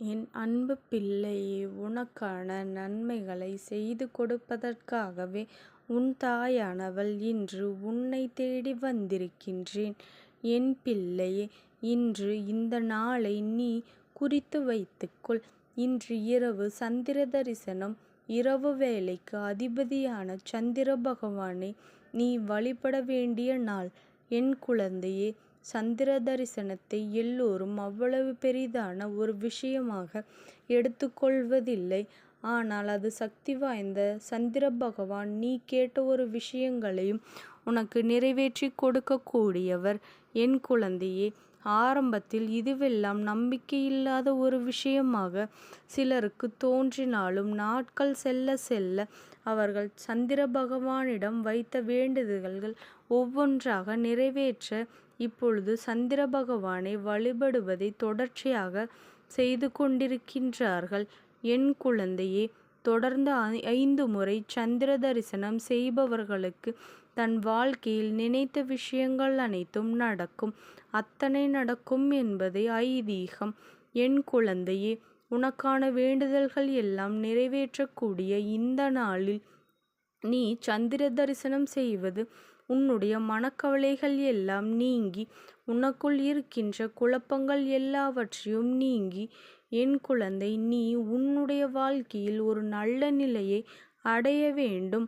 என் அன்பு பிள்ளையே உனக்கான நன்மைகளை செய்து கொடுப்பதற்காகவே உன் தாயானவள் இன்று உன்னை தேடி வந்திருக்கின்றேன். என் பிள்ளையே இன்று இந்த நாளை நீ குறித்து வைத்துக்கொள். இன்று இரவு சந்திர தரிசனம். இரவு வேளைக்கு அதிபதியான சந்திர பகவானை நீ வழிபட வேண்டிய நாள். என் குழந்தையே சந்திர தரிசனத்தை எல்லோரும் அவ்வளவு பெரிதான ஒரு விஷயமாக எடுத்துக்கொள்வதில்லை. ஆனால் அது சக்தி வாய்ந்த சந்திர பகவான் நீ கேட்ட ஒரு விஷயங்களையும் உனக்கு நிறைவேற்றி கொடுக்கக்கூடியவர் என் குழந்தையே. ஆரம்பத்தில் இதுவெல்லாம் நம்பிக்கையில்லாத ஒரு விஷயமாக சிலருக்கு தோன்றினாலும் நாட்கள் செல்ல செல்ல அவர்கள் சந்திர பகவானிடம் வைத்த வேண்டுதல்கள் ஒவ்வொன்றாக நிறைவேற்ற இப்பொழுது சந்திர பகவானை வழிபடுவதை தொடர்ச்சியாக செய்து கொண்டிருக்கின்றார்கள். என் குழந்தையே தொடர்ந்து ஐந்து முறை சந்திர தரிசனம் செய்பவர்களுக்கு தன் வாழ்க்கையில் நினைத்த விஷயங்கள் அனைத்தும் நடக்கும். அத்தனை நடக்கும் என்பதை ஐதீகம். என் குழந்தையே உனக்கான வேண்டுதல்கள் எல்லாம் நிறைவேற்றக்கூடிய இந்த நாளில் நீ சந்திர தரிசனம் செய்வது உன்னுடைய மனக்கவலைகள் எல்லாம் நீங்கி உனக்குள் இருக்கின்ற குழப்பங்கள் எல்லாவற்றையும் நீங்கி என் குழந்தை நீ உன்னுடைய வாழ்க்கையில் ஒரு நல்ல நிலையை அடைய வேண்டும்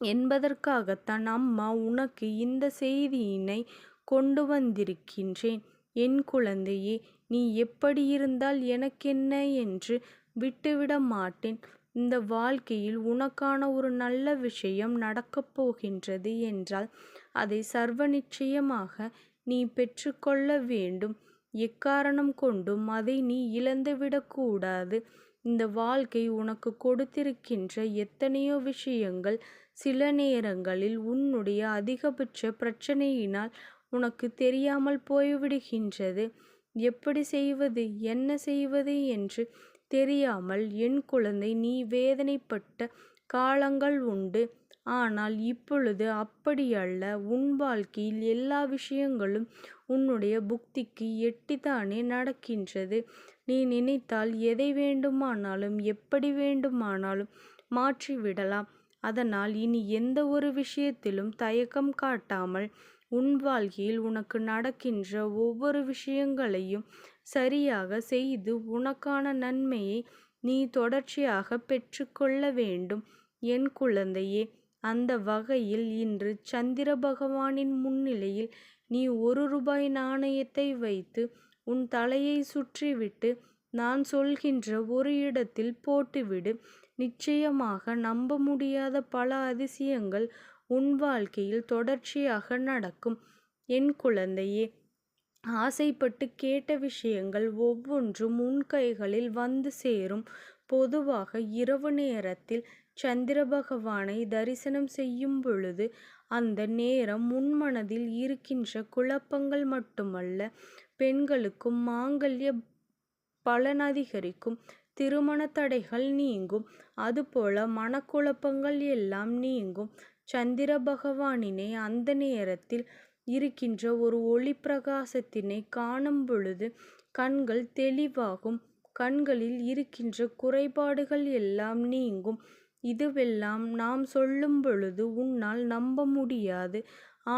என்பதற்காகத்தான் அம்மா உனக்கு இந்த செய்தியினை கொண்டு வந்திருக்கின்றேன். என் குழந்தையே நீ எப்படி இருந்தால் எனக்கென்ன என்று விட்டுவிட மாட்டேன். இந்த வாழ்க்கையில் உனக்கான ஒரு நல்ல விஷயம் நடக்கப் போகின்றது என்றால் அதை சர்வ நிச்சயமாக நீ பெற்றுக்கொள்ள வேண்டும். எக்காரணம் கொண்டும் அதை நீ இழந்துவிடக்கூடாது இந்த வாழ்க்கை உனக்கு கொடுத்திருக்கின்ற எத்தனையோ விஷயங்கள் சில நேரங்களில் உன்னுடைய அதிகபட்ச பிரச்சனையினால் உனக்கு தெரியாமல் போய்விடுகின்றது. எப்படி செய்வது என்ன செய்வது என்று தெரியாமல் என் குழந்தை நீ வேதனைப்பட்ட காலங்கள் உண்டு. ஆனால் இப்பொழுது அப்படியல்ல. உன் வாழ்க்கையில் எல்லா விஷயங்களும் உன்னுடைய புக்திக்கு எட்டித்தானே நடக்கின்றது. நீ நினைத்தால் எதை வேண்டுமானாலும் எப்படி வேண்டுமானாலும் மாற்றிவிடலாம். அதனால் இனி எந்த ஒரு விஷயத்திலும் தயக்கம் காட்டாமல் உன் வாழ்க்கையில் உனக்கு நடக்கின்ற ஒவ்வொரு விஷயங்களையும் சரியாக செய்து உனக்கான நன்மையை நீ தொடர்ச்சியாக பெற்றுக்கொள்ள வேண்டும் என் குழந்தையே. அந்த வகையில் இன்று சந்திர பகவானின் முன்னிலையில் நீ ஒரு ரூபாய் நாணயத்தை வைத்து உன் தலையை சுற்றிவிட்டு நான் சொல்கின்ற ஒரு இடத்தில் போட்டுவிடு. நிச்சயமாக நம்ப முடியாத பல அதிசயங்கள் உன் வாழ்க்கையில் தொடர்ச்சியாக நடக்கும். என் குழந்தையே ஆசைப்பட்டு கேட்ட விஷயங்கள் ஒவ்வொன்றும் உன் கைகளில் வந்து சேரும். பொதுவாக இரவு நேரத்தில் சந்திர பகவானை தரிசனம் செய்யும் பொழுது அந்த நேரம் உன் மனதில் இருக்கின்ற குழப்பங்கள் மட்டுமல்ல பெண்களுக்கும் மாங்கல்ய பலன் அதிகரிக்கும். திருமண தடைகள் நீங்கும். அதுபோல மனக்குழப்பங்கள் எல்லாம் நீங்கும். சந்திர பகவானினை அந்த நேரத்தில் இருக்கின்ற ஒரு ஒளி பிரகாசத்தினை காணும் பொழுது கண்கள் தெளிவாகும். கண்களில் இருக்கின்ற குறைபாடுகள் எல்லாம் நீங்கும். இதுவெல்லாம் நாம் சொல்லும் பொழுது உன்னால் நம்ப முடியாது.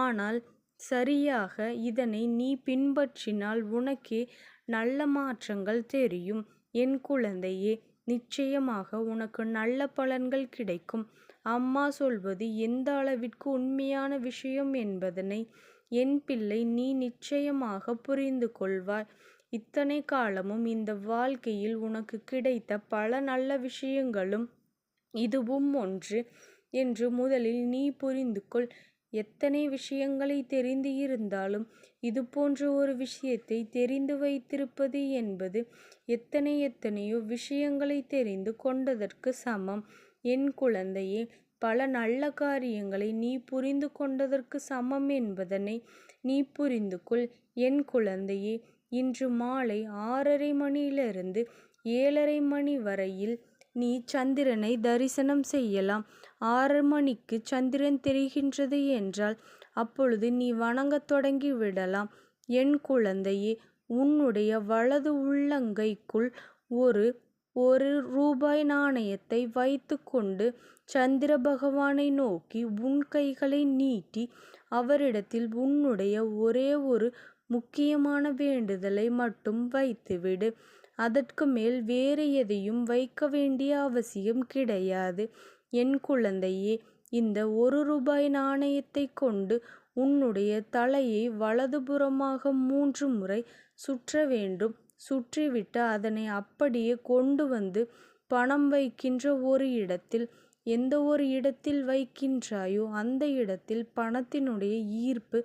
ஆனால் சரியாக இதனை நீ பின்பற்றினால் உனக்கே நல்ல மாற்றங்கள் தெரியும். என் குழந்தையே நிச்சயமாக உனக்கு நல்ல பலன்கள் கிடைக்கும். அம்மா சொல்வது எந்த அளவிற்கு உண்மையான விஷயம் என்பதனை என் பிள்ளை நீ நிச்சயமாக புரிந்து கொள்வாய். இத்தனை காலமும் இந்த வாழ்க்கையில் உனக்கு கிடைத்த பல நல்ல விஷயங்களும் இதுவும் ஒன்று என்று முதலில் நீ புரிந்து கொள். எத்தனை விஷயங்களை தெரிந்து இருந்தாலும் இது போன்ற ஒரு விஷயத்தை தெரிந்து வைத்திருப்பது என்பது எத்தனை எத்தனையோ விஷயங்களை தெரிந்து கொண்டதற்கு சமம். என் குழந்தையே பல நல்ல காரியங்களை நீ புரிந்து கொண்டதற்கு சமம் என்பதனை நீ புரிந்து கொள். என் குழந்தையே இன்று மாலை ஆறரை மணியிலிருந்து ஏழரை மணி வரையில் நீ சந்திரனை தரிசனம் செய்யலாம். ஆறு மணிக்கு சந்திரன் தெரிகின்றது என்றால் அப்பொழுது நீ வணங்கத் தொடங்கி விடலாம். என் குழந்தையே உன்னுடைய வலது உள்ளங்கைக்குள் ஒரு ஒரு ரூபாய் நாணயத்தை வைத்துக்கொண்டு சந்திர பகவானை நோக்கி உன் கைகளை நீட்டி அவரிடத்தில் உன்னுடைய ஒரே ஒரு முக்கியமான வேண்டுதலை மட்டும் வைத்துவிடு. அதற்கு மேல் வேறு எதையும் வைக்க வேண்டிய அவசியம் கிடையாது. என் குழந்தையே இந்த ஒரு ரூபாய் நாணயத்தை கொண்டு உன்னுடைய தலையை வலதுபுறமாக மூன்று முறை சுற்ற வேண்டும். சுற்றிவிட்டு அதனை அப்படியே கொண்டு வந்து பணம் வைக்கின்ற ஒரு இடத்தில் எந்த ஒரு இடத்தில் வைக்கின்றாயோ அந்த இடத்தில் பணத்தினுடைய ஈர்ப்பு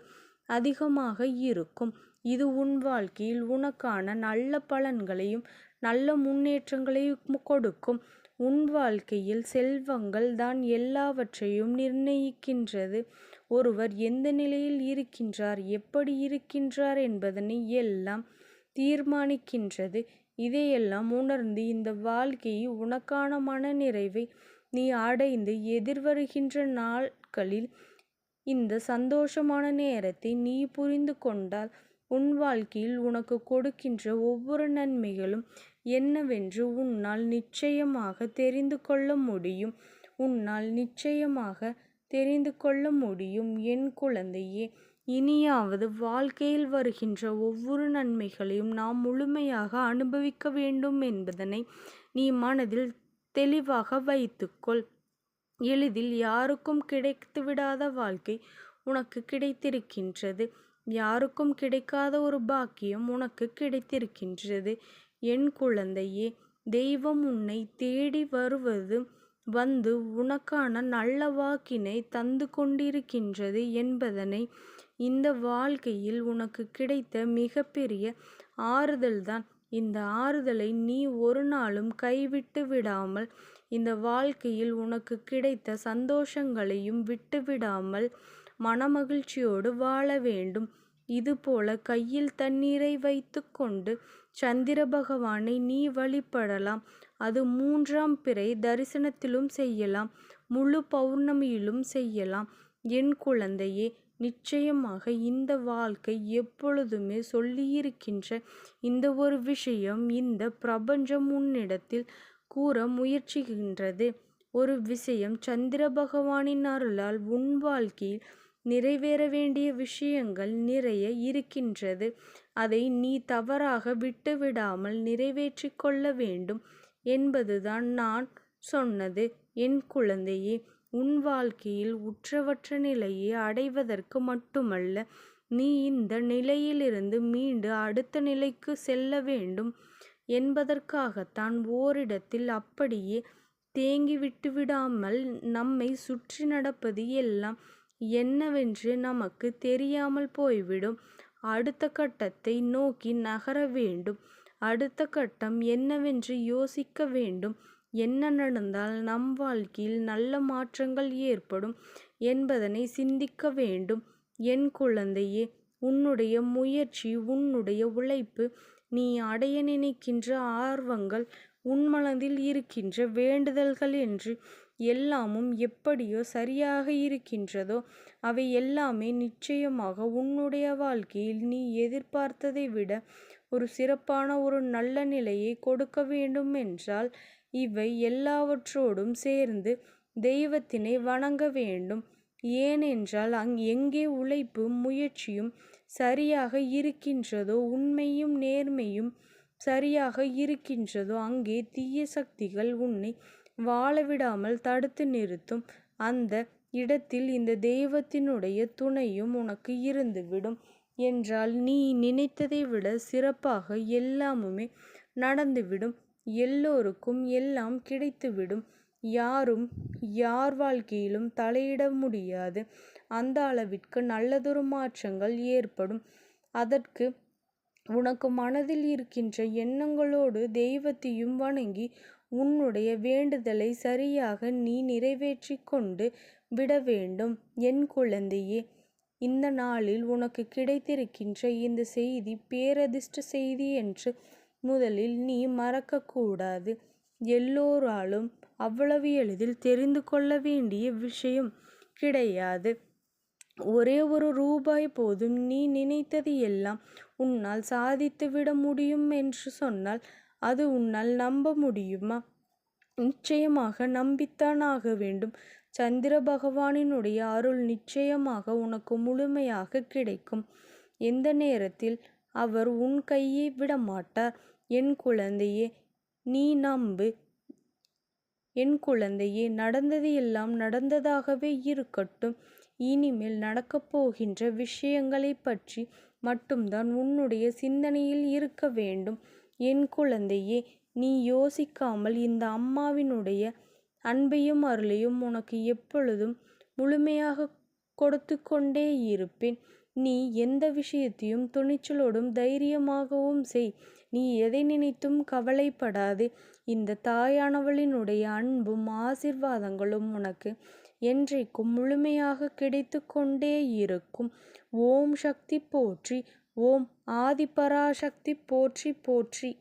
அதிகமாக இருக்கும். இது உன் வாழ்க்கையில் உனக்கான நல்ல பலன்களையும் நல்ல முன்னேற்றங்களையும் கொடுக்கும். உன் வாழ்க்கையில் செல்வங்கள் தான் எல்லாவற்றையும் நிர்ணயிக்கின்றது. ஒருவர் எந்த நிலையில் இருக்கின்றார் எப்படி இருக்கின்றார் என்பதனை எல்லாம் தீர்மானிக்கின்றது. இதையெல்லாம் உணர்ந்து இந்த வாழ்க்கையை உனக்கான மன நிறைவை நீ அடைந்து எதிர்வருகின்ற நாட்களில் இந்த சந்தோஷமான நேரத்தை நீ புரிந்து கொண்டால் உன் வாழ்க்கையில் உனக்கு கொடுக்கின்ற ஒவ்வொரு நன்மைகளும் என்னவென்று உன்னால் நிச்சயமாக தெரிந்து கொள்ள முடியும். உன்னால் நிச்சயமாக தெரிந்து கொள்ள முடியும். என் குழந்தையே இனியாவது வாழ்க்கையில் வருகின்ற ஒவ்வொரு நன்மைகளையும் நாம் முழுமையாக அனுபவிக்க வேண்டும் என்பதனை நீ மனதில் தெளிவாக வைத்துக்கொள். எளிதில் யாருக்கும் கிடைத்துவிடாத வாழ்க்கை உனக்கு கிடைத்திருக்கின்றது. யாருக்கும் கிடைக்காத ஒரு பாக்கியம் உனக்கு கிடைத்திருக்கின்றது. என் குழந்தையே தெய்வம் உன்னை தேடி வருவது வந்து உனக்கான நல்ல வாக்கினை தந்து கொண்டிருக்கின்றது என்பதனை இந்த வாழ்க்கையில் உனக்கு கிடைத்த மிகப்பெரிய ஆறுதல்தான். இந்த ஆறுதலை நீ ஒரு நாளும் கைவிட்டு விடாமல் இந்த வாழ்க்கையில் உனக்கு கிடைத்த சந்தோஷங்களையும் விட்டுவிடாமல் மனமகிழ்ச்சியோடு வாழ வேண்டும். இதுபோல கையில் தண்ணீரை வைத்துக்கொண்டு சந்திர பகவானை நீ வழிபடலாம். அது மூன்றாம் பிறை தரிசனத்திலும் செய்யலாம். முழு பௌர்ணமியிலும் செய்யலாம். என் குழந்தையே நிச்சயமாக இந்த வாழ்க்கை எப்பொழுதுமே சொல்லியிருக்கின்ற இந்த ஒரு விஷயம் இந்த பிரபஞ்சம் உன்னிடத்தில் கூற முயற்சிக்கின்றது. ஒரு விஷயம் சந்திர பகவானின் அருளால் உன் வாழ்க்கையில் நிறைவேற வேண்டிய விஷயங்கள் நிறைய இருக்கின்றது. அதை நீ தவறாக விட்டுவிடாமல் நிறைவேற்றி கொள்ள வேண்டும் என்பதுதான் நான் சொன்னது. என் குழந்தையே உன் வாழ்க்கையில் உற்றவற்ற நிலையை அடைவதற்கு மட்டுமல்ல நீ இந்த நிலையிலிருந்து மீண்டு அடுத்த நிலைக்கு செல்ல வேண்டும் என்பதற்காகத்தான் ஓரிடத்தில் அப்படியே தேங்கி விட்டுவிடாமல் நம்மை சுற்றி நடப்பது எல்லாம் என்னவென்று நமக்கு தெரியாமல் போய்விடும். அடுத்த கட்டத்தை நோக்கி நகர வேண்டும். அடுத்த கட்டம் என்னவென்று யோசிக்க வேண்டும். என்ன நடந்தால் நம் வாழ்க்கையில் நல்ல மாற்றங்கள் ஏற்படும் என்பதனை சிந்திக்க வேண்டும். என் குழந்தையே உன்னுடைய முயற்சி உன்னுடைய உழைப்பு நீ அடைய நினைக்கின்ற ஆர்வங்கள் உன் மனதில் இருக்கின்ற வேண்டுதல்கள் என்று எல்லாமும் எப்படியோ சரியாக இருக்கின்றதோ அவை எல்லாமே நிச்சயமாக உன்னுடைய வாழ்க்கையில் நீ எதிர்பார்த்ததை விட ஒரு சிறப்பான ஒரு நல்ல நிலையை கொடுக்க வேண்டும் என்றால் இவை எல்லாவற்றோடும் சேர்ந்து தெய்வத்தினை வணங்க வேண்டும். ஏனென்றால் அங் எங்கே உழைப்பு முயற்சியும் சரியாக இருக்கின்றதோ உண்மையும் நேர்மையும் சரியாக இருக்கின்றதோ அங்கே தீய சக்திகள் உன்னை வாழவிடாமல் தடுத்து நிறுத்தும். அந்த இடத்தில் இந்த தெய்வத்தினுடைய துணையும் உனக்கு இருந்துவிடும் என்றால் நீ நினைத்ததை விட சிறப்பாக எல்லாமுமே நடந்துவிடும். எல்லோருக்கும் எல்லாம் கிடைத்துவிடும். யாரும் யார் வாழ்க்கையிலும் தலையிட முடியாது. அந்த அளவிற்கு நல்லதொரு மாற்றங்கள் ஏற்படும். அதற்கு உனக்கு மனதில் இருக்கின்ற எண்ணங்களோடு தெய்வத்தையும் வணங்கி உன்னுடைய வேண்டுதலை சரியாக நீ நிறைவேற்றி கொண்டு விட வேண்டும். என் குழந்தையே இந்த நாளில் உனக்கு கிடைத்திருக்கின்ற இந்த செய்தி பேரதிர்ஷ்ட செய்தி என்று முதலில் நீ மறக்கக்கூடாது. எல்லோராலும் அவ்வளவு எளிதில் தெரிந்து கொள்ள வேண்டிய விஷயம் கிடையாது. ஒரே ஒரு ரூபாய் போதும். நீ நினைத்தது எல்லாம் உன்னால் சாதித்துவிட முடியும் என்று சொன்னால் அது உன்னால் நம்ப முடியுமா? நிச்சயமாக நம்பித்தான் ஆக வேண்டும். சந்திர பகவானினுடைய அருள் நிச்சயமாக உனக்கு முழுமையாக கிடைக்கும். எந்த நேரத்தில் அவர் உன் கையை விடமாட்டார் என் குழந்தையே நீ நம்பு. என் குழந்தையே நடந்தது எல்லாம் நடந்ததாகவே இருக்கட்டும். இனிமேல் நடக்கப் போகின்ற விஷயங்களை பற்றி மட்டும்தான் உன்னுடைய சிந்தனையில் இருக்க வேண்டும். என் குழந்தையே நீ யோசிக்காமல் இந்த அம்மாவினுடைய அன்பையும் அருளையும் உனக்கு எப்பொழுதும் முழுமையாக கொடுத்து கொண்டே இருப்பேன். நீ எந்த விஷயத்தையும் துணிச்சலோடும் தைரியமாகவும் செய். நீ எதை நினைத்தும் கவலைப்படாதே. இந்த தாயானவளினுடைய அன்பும் ஆசிர்வாதங்களும் உனக்கு என்றைக்கும் முழுமையாக கிடைத்து கொண்டே இருக்கும். ஓம் சக்தி போற்றி ஓம் ஆதிபராசக்தி போற்றி போற்றி.